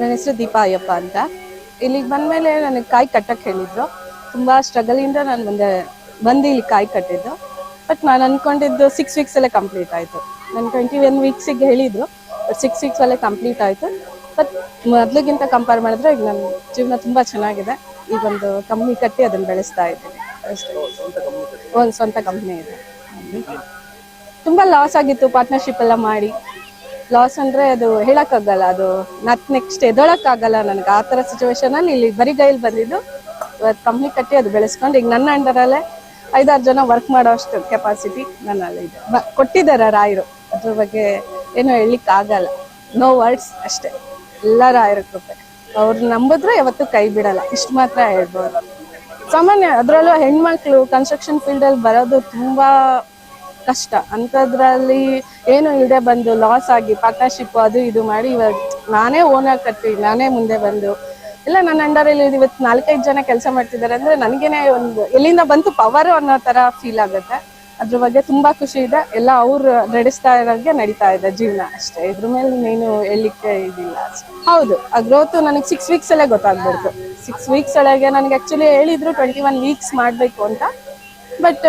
ನನ್ನ ಹೆಸರು ದೀಪಾ ಅಯ್ಯಪ್ಪ ಅಂತ. ಇಲ್ಲಿಗೆ ಬಂದಮೇಲೆ ನನಗೆ ಕಾಯಿ ಕಟ್ಟಕ್ಕೆ ಹೇಳಿದ್ರು. ತುಂಬ ಸ್ಟ್ರಗಲಿಂದ ನಾನು ಮುಂದೆ ಬಂದು ಇಲ್ಲಿ ಕಾಯಿ ಕಟ್ಟಿದ್ದು. ಬಟ್ ನಾನು ಅನ್ಕೊಂಡಿದ್ದು ಸಿಕ್ಸ್ ವೀಕ್ಸಲ್ಲೇ ಕಂಪ್ಲೀಟ್ ಆಯಿತು. ನಾನು ಟ್ವೆಂಟಿ ಒನ್ ವೀಕ್ಸಿಗೆ ಹೇಳಿದ್ರು ಬಟ್ ಸಿಕ್ಸ್ ವೀಕ್ಸಲ್ಲೇ ಕಂಪ್ಲೀಟ್ ಆಯಿತು. ಬಟ್ ಮೊದಲಿಗಿಂತ ಕಂಪೇರ್ ಮಾಡಿದ್ರೆ ಈಗ ನನ್ನ ಜೀವನ ತುಂಬ ಚೆನ್ನಾಗಿದೆ. ಈಗ ಒಂದು ಕಂಪ್ನಿ ಕಟ್ಟಿ ಅದನ್ನು ಬೆಳೆಸ್ತಾ ಇದ್ದೀನಿ. ಒಂದು ಸ್ವಂತ ಕಂಪ್ನಿ ಇದೆ. ತುಂಬ ಲಾಸ್ ಆಗಿತ್ತು ಪಾರ್ಟ್ನರ್ಶಿಪ್ ಎಲ್ಲ ಮಾಡಿ. ಲಾಸ್ ಅಂದ್ರೆ ಅದು ಹೇಳಕ್ಕಾಗಲ್ಲ, ಅದು ನತ್ ನೆಕ್ಸ್ಟ್ ಎದೊಳಕ್ಕಾಗಲ್ಲ ನನಗೆ. ಆ ಥರ ಸಿಚುವೇಶನ್ ಅಲ್ಲಿ ಇಲ್ಲಿ ಬರಿಗೈಲಿ ಬಂದಿದ್ದು ಕಂಪ್ನಿ ಕಟ್ಟಿ ಅದು ಬೆಳೆಸ್ಕೊಂಡು, ಈಗ ನನ್ನ ಅಂಡರಲ್ಲೇ ಐದಾರು ಜನ ವರ್ಕ್ ಮಾಡೋ ಅಷ್ಟು ಕೆಪಾಸಿಟಿ ನನ್ನಲ್ಲಿ ಇದೆ. ಕೊಟ್ಟಿದ್ದಾರೆ ರಾಯರು. ಅದ್ರ ಬಗ್ಗೆ ಏನು ಹೇಳಲಿಕ್ಕೆ ಆಗಲ್ಲ ನೋ ವರ್ಡ್ಸ್ ಅಷ್ಟೇ. ಎಲ್ಲ ರಾಯರ ಕೃಪೆ. ಅವ್ರು ನಂಬಿದ್ರೆ ಯಾವತ್ತೂ ಕೈ ಬಿಡಲ್ಲ. ಇಷ್ಟು ಮಾತ್ರ ಹೇಳ್ಬೋದು. ಸಾಮಾನ್ಯ ಅದರಲ್ಲೂ ಹೆಣ್ಮಕ್ಳು ಕನ್ಸ್ಟ್ರಕ್ಷನ್ ಫೀಲ್ಡಲ್ಲಿ ಬರೋದು ತುಂಬಾ ಕಷ್ಟ. ಅಂಥದ್ರಲ್ಲಿ ಏನು ಇಲ್ಲದೆ ಬಂದು ಲಾಸ್ ಆಗಿ ಪಾರ್ಟ್ನರ್ಶಿಪ್ ಅದು ಇದು ಮಾಡಿ ಇವಾಗ ನಾನೇ ಓನರ್ ಕಟ್ಟಿ, ನಾನೇ ಮುಂದೆ ಬಂದು. ಇಲ್ಲ, ನನ್ನ ಅಂಡರಲ್ಲಿ ಇವತ್ತು ನಾಲ್ಕೈದು ಜನ ಕೆಲಸ ಮಾಡ್ತಿದ್ದಾರೆ ಅಂದ್ರೆ ನನಗೇನೆ ಒಂದು ಎಲ್ಲಿಂದ ಬಂತು ಪವರ್ ಅನ್ನೋ ತರ ಫೀಲ್ ಆಗುತ್ತೆ. ಅದ್ರ ಬಗ್ಗೆ ತುಂಬಾ ಖುಷಿ ಇದೆ. ಎಲ್ಲ ಅವ್ರು ನಡೆಸ್ತಾ ಇರೋರ್ಗೆ ನಡೀತಾ ಇದೆ ಜೀವನ ಅಷ್ಟೇ. ಇದ್ರ ಮೇಲೆ ನೀನು ಹೇಳಲಿಕ್ಕೆ ಇದಿಲ್ಲ ಹೌದು, ಆ ಗ್ರೋತ್ ನನಗೆ ಸಿಕ್ಸ್ ವೀಕ್ಸ್ ಅಲ್ಲೇ ಗೊತ್ತಾಗ್ಬಿಡ್ತು. ಸಿಕ್ಸ್ ವೀಕ್ಸ್ ಒಳಗೆ ನನಗೆ ಆಕ್ಚುಲಿ ಹೇಳಿದ್ರು ಟ್ವೆಂಟಿ ಒನ್ ವೀಕ್ಸ್ ಮಾಡಬೇಕು ಅಂತ. ಬಟ್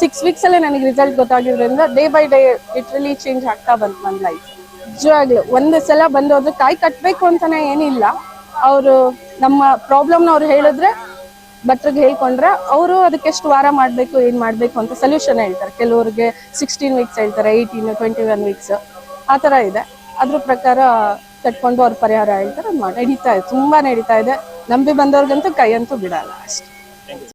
ಸಿಕ್ಸ್ ವೀಕ್ಸ್ ಅಲ್ಲೇ ನನಗೆ result ಗೊತ್ತಾಗಿರೋದ್ರಿಂದ day by day literally change ಆಗ್ತಾ ಬಂತು ನನ್ನ ಲೈಫ್ ನಿಜವಾಗ್ಲು ಒಂದು ಸಲ ಬಂದು ಅದ್ರ ಕಾಯಿ ಕಟ್ಟಬೇಕು ಅಂತಾನೆ ಏನಿಲ್ಲ. ಅವರು ನಮ್ಮ ಪ್ರಾಬ್ಲಮ್ನ ಅವ್ರು ಹೇಳಿದ್ರೆ ಭಟ್ರಿಗೆ ಹೇಳ್ಕೊಂಡ್ರೆ ಅವರು ಅದಕ್ಕೆ ಎಷ್ಟು ವಾರ ಮಾಡಬೇಕು, ಏನು ಮಾಡಬೇಕು ಅಂತ ಸೊಲ್ಯೂಷನ್ ಹೇಳ್ತಾರೆ. ಕೆಲವ್ರಿಗೆ ಸಿಕ್ಸ್ಟೀನ್ ವೀಕ್ಸ್ ಹೇಳ್ತಾರೆ ಏಯ್ಟೀನ್ ಟ್ವೆಂಟಿ ಒನ್ ವೀಕ್ಸ್ ಆ ಥರ ಇದೆ. ಅದ್ರ ಪ್ರಕಾರ ಕಟ್ಕೊಂಡು ಅವ್ರ ಪರಿಹಾರ ಹೇಳ್ತಾರೆ ನಡೀತಾ ಇದೆ. ತುಂಬಾ ನಡೀತಾ ಇದೆ. ನಂಬಿ ಬಂದವ್ರಿಗಂತೂ ಕೈ ಅಂತೂ ಬಿಡಲ್ಲ ಅಷ್ಟೇ.